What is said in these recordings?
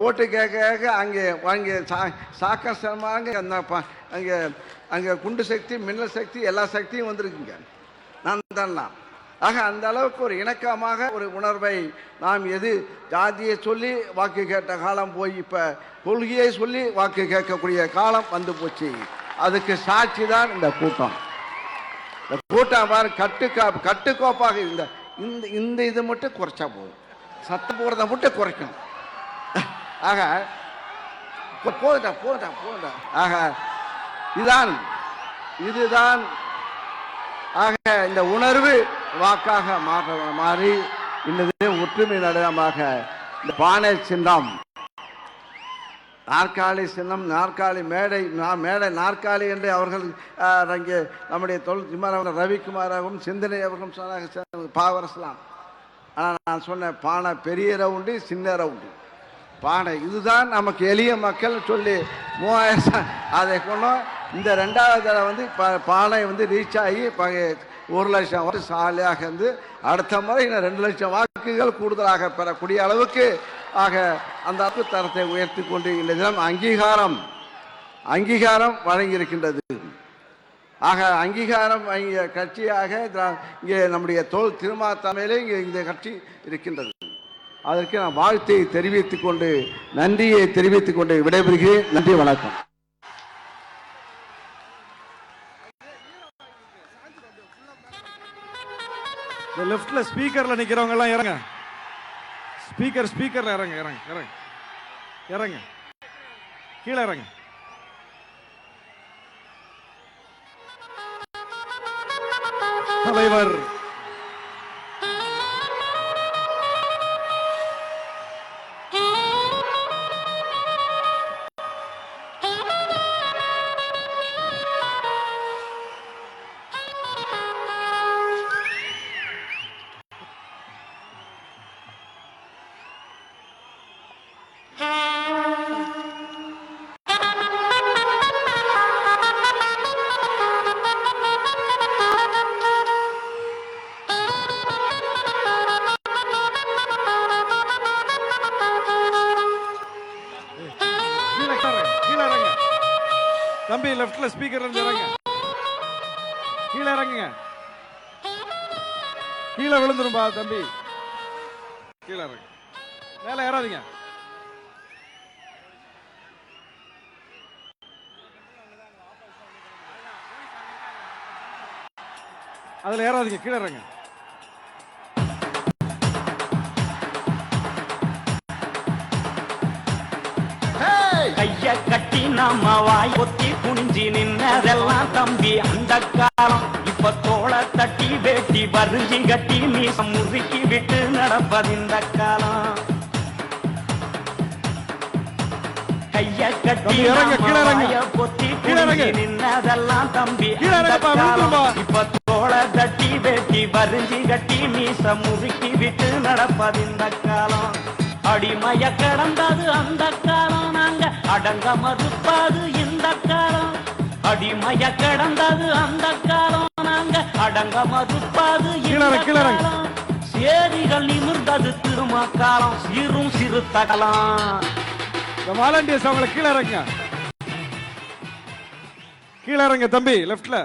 ஓட்டு கேட்க கேட்க அங்கே அங்கே சா சாக்க அந்த ப- அங்கே அங்கே குண்டு சக்தி மின்னல் சக்தி எல்லா சக்தியும் வந்திருக்குங்க. நான் தான். ஆக அந்த அளவுக்கு ஒரு இணக்கமாக ஒரு உணர்வை நாம் எது ஜாதியை சொல்லி வாக்கு கேட்ட காலம் போய் இப்போ கொள்கையை சொல்லி வாக்கு கேட்கக்கூடிய காலம் வந்து போச்சு. அதுக்கு சாட்சி தான் இந்த கூட்டம். இந்த கூட்டம் பாரு கட்டுக்கா கட்டுக்கோப்பாக இந்த இந்த இந்த இது மட்டும் குறைச்சா போதும். சத்தம் போகிறத மட்டும் குறைக்கணும். ஆக போ- போதுடா போதுடா போதுடா. ஆக இதுதான் இதுதான் ஆக இந்த உணர்வு வாக்காக மாற்ற மாறி இன்னது ஒற்றுமை நடனமாக இந்த பானை சின்னம். நாற்காலி சின்னம் நாற்காலி மேடை நா- மேடை நாற்காலி என்று அவர்கள் அங்கே நம்முடைய தொழில் திமார் அவர்கள் ரவிக்குமாராகவும் சிந்தனை அவர்களும் சொன்னாங்க பாவரசலாம். ஆனால் நான் சொன்னேன் பானை பெரிய ரவுண்டு சின்ன ரவுண்டு. பானை இதுதான் நமக்கு எளிய மக்கள் சொல்லி மூவாயிரம் அதை கொண்டோம் இந்த ரெண்டாவது தடவை வந்து பா- பானை வந்து ரீச் ஆகி ப- ஒரு லட்சம் வாக்கு சாலையாக இருந்து அடுத்த முறை இன்னும் ரெண்டு லட்சம் வாக்குகள் கூடுதலாக பெறக்கூடிய அளவுக்கு ஆக அந்த அளவு தரத்தை உயர்த்தி கொண்டு இந்த தினம் அங்கீகாரம் அங்கீகாரம் வழங்கியிருக்கின்றது. ஆக அங்கீகாரம் கட்சியாக இங்கே நம்முடைய தோல் திருமாத்தமையிலே இங்கே இந்த கட்சி இருக்கின்றது. அதற்கு நான் வாழ்த்தை தெரிவித்துக் கொண்டு நன்றியை தெரிவித்துக் கொண்டு விடைபெறுகிறேன். நன்றி வணக்கம். இந்த லெஃப்ட்ல ஸ்பீக்கர்ல நிக்கிறவங்க எல்லாம் இறங்க. ஸ்பீக்கர் ஸ்பீக்கர்ல இறங்க இறங்க இறங்க. இறங்க. கீழே இறங்க. தலைவர். விழுந்துரும்பா தம்பி. கீழே இறங்க. மேலே ஏறாதீங்க. அதுல ஏறாதீங்க கீழே இறங்க. கைய கட்டி நம்ம வாய் ஒத்தி குனிஞ்சி நின்னதெல்லாம் தம்பி அந்த காலம். வரிஞ்சி கட்டி மீசம் முறுக்கி விட்டு நடப்பதிந்த காலம். கைய கட்டி பொத்தி நின்னதெல்லாம் தம்பி. இப்ப தோள தட்டி வேட்டி வரிஞ்சி கட்டி மீசம் முறுக்கி விட்டு நடப்பதிந்த காலம். அடிமைய கடந்தது அந்த காலம். நாங்க அடங்க மறுப்பாது இந்த காலம். அடிமைய கடந்தது அந்த காலம். நாங்க அடங்க மறுப்பாது கீழே இந்த இறங்கு, கீழே இறங்கு. காலம். சேரிகள் நிமிர்ந்தது திரும காலம். சீரும் சிறுத்த காலம் இந்த வாலண்டியர்ஸ் அவங்கள கீழே இறங்க. கீழே இறங்க தம்பி லெஃப்ட்ல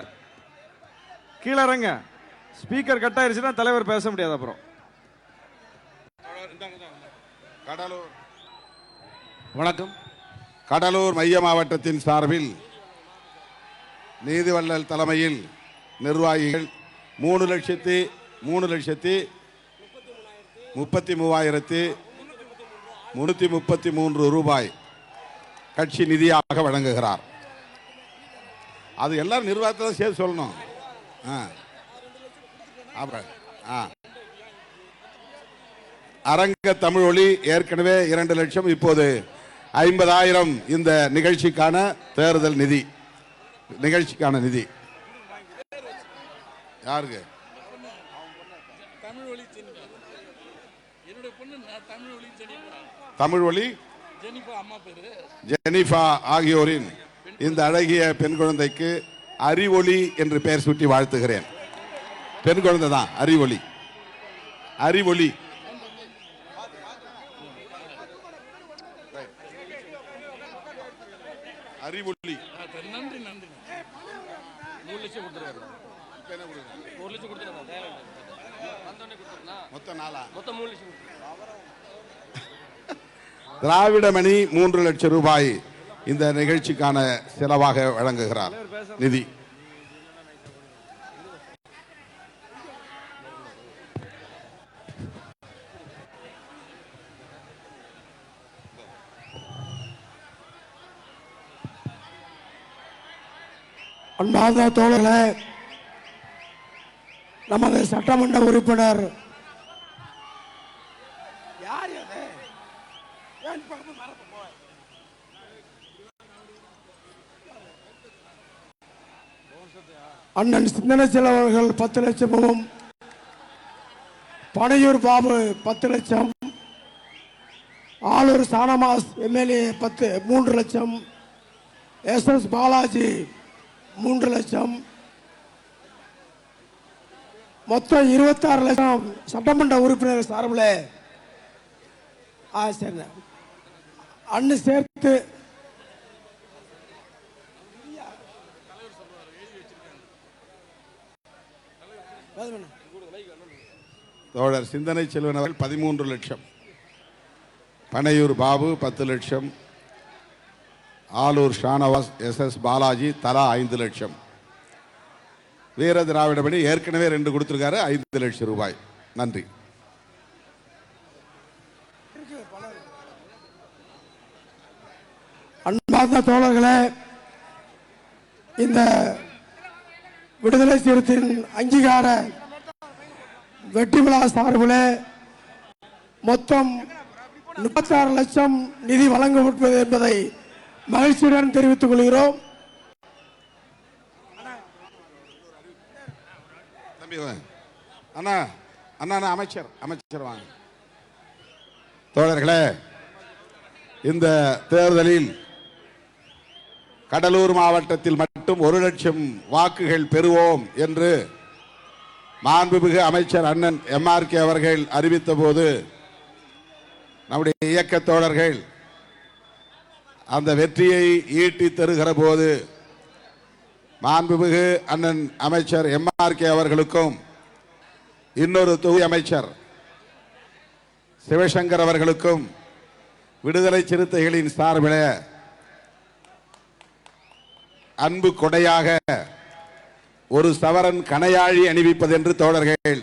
கீழே இறங்க. ஸ்பீக்கர் கட் ஆயிருச்சுன்னா தலைவர் பேச முடியாது அப்புறம். கடலூர். வணக்கம். கடலூர் மைய மாவட்டத்தின் சார்பில் நீதிவள்ளல் தலைமையில் நிர்வாகிகள் மூணு லட்சத்தி மூணு லட்சத்தி முப்பத்தி மூவாயிரத்தி முன்னூற்றி முப்பத்தி மூன்று ரூபாய் கட்சி நிதியாக வழங்குகிறார். அது எல்லாரும் நிர்வாகத்தில் சேர்த்து சொல்லணும். ஆ. அப்புறம் ஆ. அரங்க தமிழ் ஒளி ஏற்கனவே இரண்டு லட்சம் இப்போது ஐம்பதாயிரம் இந்த நிகழ்ச்சிக்கான தேர்தல் நிதி. நிகழ்ச்சிக்கான நிதி. யாருக்கு? தமிழ் ஒளி ஜெனிஃபா ஆகியோரின் இந்த அழகிய பெண் குழந்தைக்கு அறிவொளி என்று பெயர் சூட்டி வாழ்த்துகிறேன். பெண் குழந்தை தான் அறிவொளி. அறிவொளி. அறிவொளி. லட்சம் கொடுத்துருவாரு. ஒரு லட்சம் கொடுத்துருவாங்க வந்தோடனே கொடுத்துருந்தா மொத்தம் நாலா? மொத்தம் மூணு லட்சம் திராவிடமணி மூன்று லட்சம் ரூபாய் இந்த நிகழ்ச்சிக்கான செலவாக வழங்குகிறார் நிதி. அன்பார்ந்த தோழர்களே நமது சட்டமன்ற உறுப்பினர் யார் அண்ணன் சிந்தனை செலவர்கள் பத்து லட்சமும் பனையூர் பாபு பத்து லட்சம் ஆளூர் சானமாஸ் எம்எல்ஏ பத்து மூன்று லட்சம் எஸ் எஸ் பாலாஜி மூன்று லட்சம். மொத்தம் இருபத்தாறு லட்சம் சட்டமன்ற உறுப்பினர் சார்பில். ஆ சரி அண்ணு சேர்த்து. தோழர் சிந்தனை செல்வன் அவர்கள் பதிமூன்று லட்சம். பனையூர் பாபு பத்து லட்சம். ஆலூர் ஷானவாஸ் எஸ். எஸ். பாலாஜி தலா ஐந்து லட்சம். வீர திராவிடபடி ஏற்கனவே ரெண்டு கொடுத்துருக்காரு ஐந்து லட்சம் ரூபாய். நன்றி. அன்பார்ந்த தோழர்களே இந்த விடுதலை சிறுத்தையின் அங்கீகார வெற்றி விழா சார்பில் மொத்தம் முப்பத்தாறு லட்சம் நிதி வழங்கப்பட்டது என்பதை மகிழ்ச்சியுடன் தெரிவித்துக் கொள்கிறோம். தம்பி அண்ணா அண்ணா அண்ணா, அமைச்சர் அமைச்சர் வாங்க. தோழர்களே இந்த தேர்தலில் கடலூர் மாவட்டத்தில் மட்டும் ஒரு லட்சம் வாக்குகள் பெறுவோம் என்று மாண்புமிகு அமைச்சர் அண்ணன் எம்ஆர்கே அவர்கள் அறிவித்த போது நம்முடைய இயக்க தோழர்கள் அந்த வெற்றியை ஈட்டி தருகிற போது மாண்புமிகு அண்ணன் அமைச்சர் எம்ஆர்கே அவர்களுக்கும் இன்னொரு தொகுதி அமைச்சர் சிவசங்கர் அவர்களுக்கும் விடுதலை சிறுத்தைகளின் சார்பில் அன்பு கொடையாக ஒரு சவரன் கணையாழி அணிவிப்பது என்று தோழர்கள்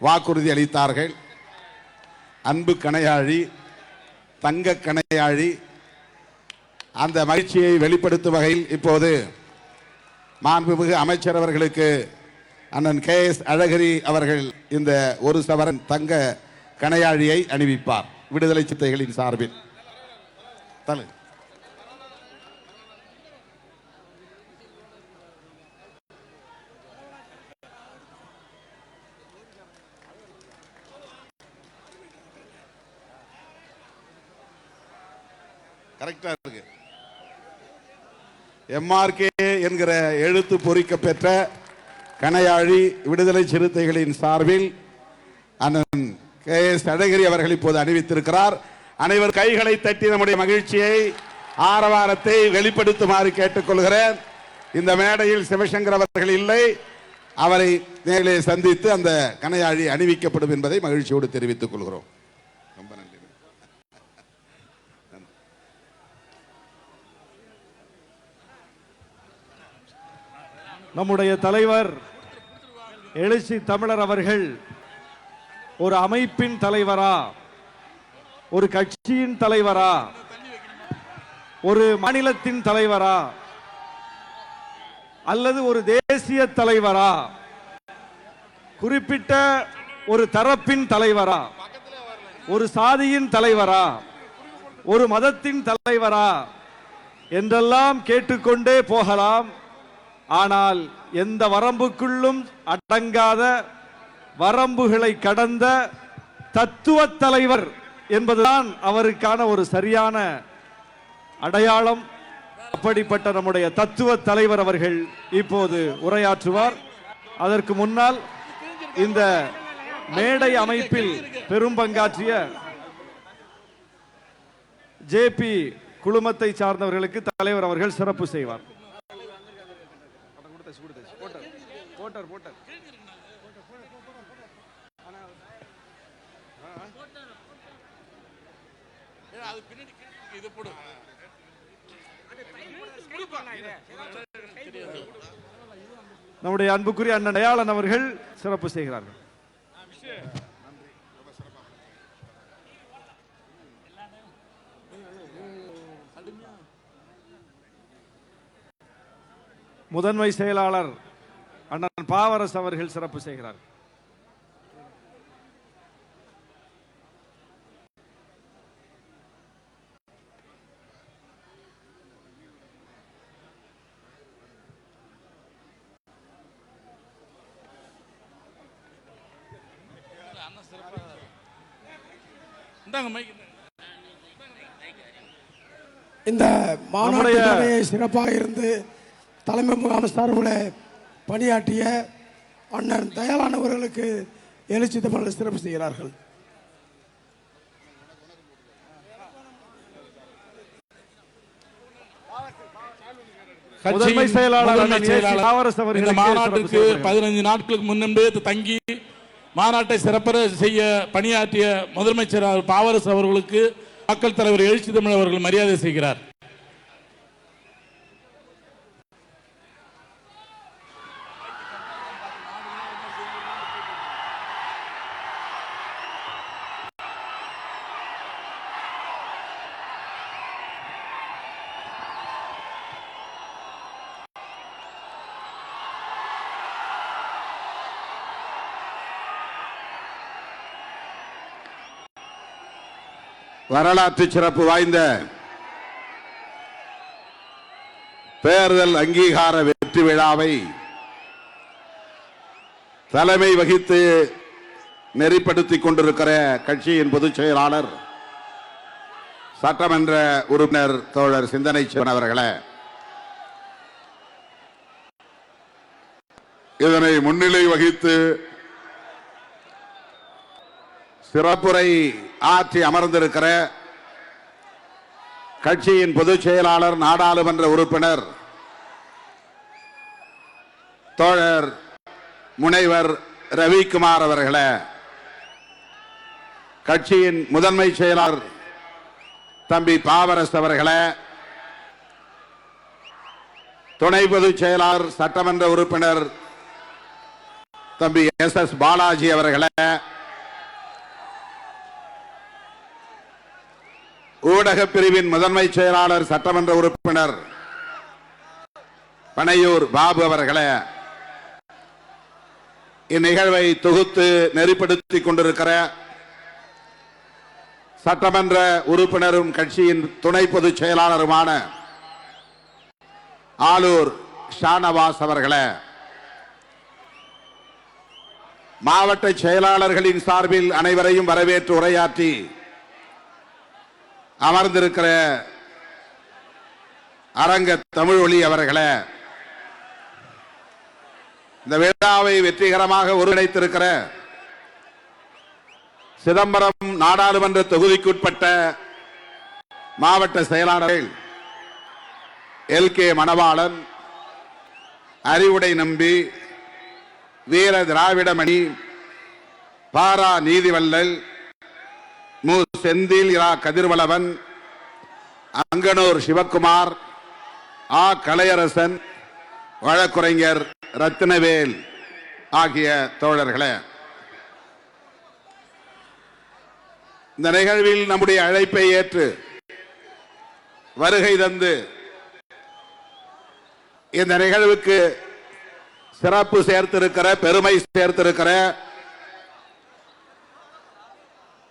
வாக்குறுதி அளித்தார்கள். அன்பு கணையாழி தங்க கணையாழி அந்த மகிழ்ச்சியை வெளிப்படுத்தும் வகையில் இப்போது மாண்புமிகு அமைச்சர் அவர்களுக்கு அண்ணன் கே எஸ் அழகிரி அவர்கள் இந்த ஒரு சவரன் தங்க கணையாழியை அணிவிப்பார். விடுதலை சித்தைகளின் சார்பில். தலை. கரெக்டாக இருக்குது எம்ஆர்கே என்கிற எழுத்து பொறிக்க பெற்ற கணையாழி விடுதலை சிறுத்தைகளின் சார்பில் அண்ணன் கே எஸ் அழகிரி அவர்கள் இப்போது அணிவித்திருக்கிறார். அனைவர் கைகளை தட்டி நம்முடைய மகிழ்ச்சியை ஆரவாரத்தை வெளிப்படுத்துமாறு கேட்டுக்கொள்கிறேன். இந்த மேடையில் சிவசங்கர் அவர்கள் இல்லை. அவரை நேரிலே சந்தித்து அந்த கணையாழி அணிவிக்கப்படும் என்பதை மகிழ்ச்சியோடு தெரிவித்துக் கொள்கிறோம் ரொம்ப நன்றி நம்முடைய தலைவர் எழுச்சி தமிழர் அவர்கள் ஒரு அமைப்பின் தலைவரா ஒரு கட்சியின் தலைவரா ஒரு மாநிலத்தின் தலைவரா அல்லது ஒரு தேசிய தலைவரா குறிப்பிட்ட ஒரு தரப்பின் தலைவரா ஒரு சாதியின் தலைவரா ஒரு மதத்தின் தலைவரா என்றெல்லாம் கேட்டுக்கொண்டே போகலாம். ஆனால் எந்த வரம்புக்குள்ளும் அடங்காத வரம்புகளை கடந்த தத்துவ தலைவர் என்பதுதான் அவருக்கான ஒரு சரியான அடையாளம். அப்படிப்பட்ட நம்முடைய தத்துவ தலைவர் அவர்கள் இப்போது உரையாற்றுவார். அதற்கு முன்னால் இந்த மேடை அமைப்பில் பெரும் பங்காற்றிய ஜேபி குழுமத்தை சார்ந்தவர்களுக்கு தலைவர் அவர்கள் சிறப்பு செய்வார். போட்டார். போட்டார் நம்முடைய அன்புக்குரிய அண்ணன் தயாளன் அவர்கள் சிறப்பு செய்கிறார்கள். முதன்மை செயலாளர் அண்ணன் பாவரஸ் அவர்கள் சிறப்பு செய்கிறார். இந்த தலைமை சிறப்பாக இருந்து தலைமை முகாம் சார்பில் பணியாற்றிய அண்ணன் தயாளான் அவர்களுக்கு எழுச்சி தமிழர் சிறப்பு செய்கிறார்கள். முதன்மை செயலாளர் இந்த மாநாட்டிற்கு. பதினைந்து நாட்களுக்கு முன்பே தங்கி மாநாட்டை சிறப்பர செய்ய பணியாற்றிய முதன்மை செயலாளர் பாவரஸ் அவர்களுக்கு மக்கள் தலைவர் எழுச்சி தமிழ் அவர்கள் மரியாதை செய்கிறார். வரலாற்று சிறப்பு வாய்ந்த தேர்தல் அங்கீகார வெற்றி விழாவை தலைமை வகித்து நெறிப்படுத்திக் கொண்டிருக்கிற கட்சியின் பொதுச் செயலாளர் சட்டமன்ற உறுப்பினர் தோழர் சிந்தனை சிவன் அவர்களே இதனை முன்னிலை வகித்து சிறப்புரை ஆற்றி அமர்ந்திருக்கிற கட்சியின் பொதுச் செயலாளர் நாடாளுமன்ற உறுப்பினர் தோழர் முனைவர் ரவிக்குமார் அவர்களே கட்சியின் முதன்மை செயலாளர் தம்பி பாவரஸ் அவர்களே துணை பொதுச் செயலாளர் சட்டமன்ற உறுப்பினர் தம்பி எஸ் எஸ் பாலாஜி அவர்களே ஊடக பிரிவின் முதன்மை செயலாளர் சட்டமன்ற உறுப்பினர் பனையூர் பாபு அவர்களே இந்நிகழ்வை தொகுத்து நெறிப்படுத்திக் கொண்டிருக்கிற சட்டமன்ற உறுப்பினரும் கட்சியின் துணை பொதுச் செயலாளருமான ஆலூர் ஷானவாஸ் அவர்களே மாவட்ட செயலாளர்களின் சார்பில் அனைவரையும் வரவேற்று உரையாற்றி அமர்ந்திருக்கிற அரங்க தமிழ் ஒளி அவர்களே இந்த விழாவை வெற்றிகரமாக ஒருங்கிணைத்திருக்கிற சிதம்பரம் நாடாளுமன்ற தொகுதிக்குட்பட்ட மாவட்ட செயலாளர்கள் எல். கே. மணவாளன் அறிவுடை நம்பி வீர திராவிடமணி பாரா நீதிவல்லல் மு செந்தில் இரா கதிர்வளவன் அங்கனூர் சிவக்குமார் ஆ கலையரசன் வழக்குரைஞர் ரத்தினவேல் ஆகிய தோழர்களே. இந்த நிகழ்வில் நம்முடைய அழைப்பை ஏற்று வருகை தந்து இந்த நிகழ்வுக்கு சிறப்பு சேர்த்திருக்கிற பெருமை சேர்த்திருக்கிற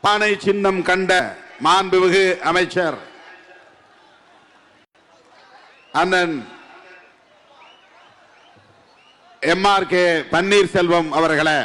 பானை சின்னம் கண்ட மாண்புமிகு அமைச்சர் அண்ணன் எம் ஆர் கே பன்னீர்செல்வம் அவர்களை.